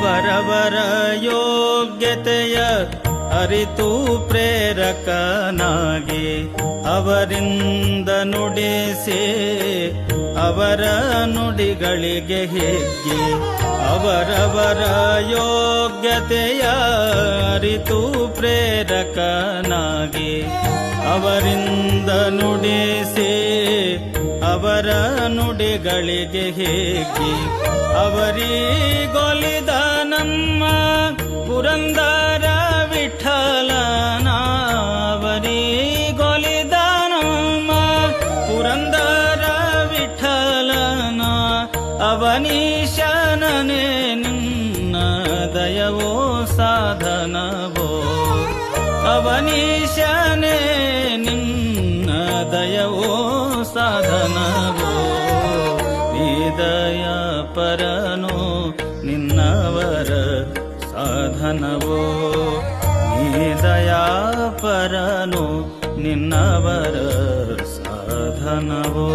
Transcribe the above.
ಅವರವರ ಯೋಗ್ಯತೆಯ ಅರಿತು ಪ್ರೇರಕನಾಗಿ ಅವರಿಂದ ನುಡಿಸಿ ಅವರ ನುಡಿಗಳಿಗೆ ಹೆಜ್ಜೆ ಅವರವರ ಯೋಗ್ಯತೆಯ ಅರಿತು ಪ್ರೇರಕನಾಗಿ ಅವರಿಂದ ನುಡಿಸಿ ಅವರ ನುಡಿಗಳಿಗೆ ಹೇಗೆ ಅವರಿಗೊಲಿದ ಅವನೀಶನನೇ ನಿನ್ನ ದಯವೋ ಸಾಧನವೋ? ಅವನೀಶನೇ ನಿನ್ನ ದಯವೋ ಸಾಧನವೋ? ನಿದಯ ಪರನೋ ನಿನ್ನವರ ಸಾಧನವೋ? ನಿದಯ ಪರನು ನಿನ್ನವರ ಸಾಧನವೋ?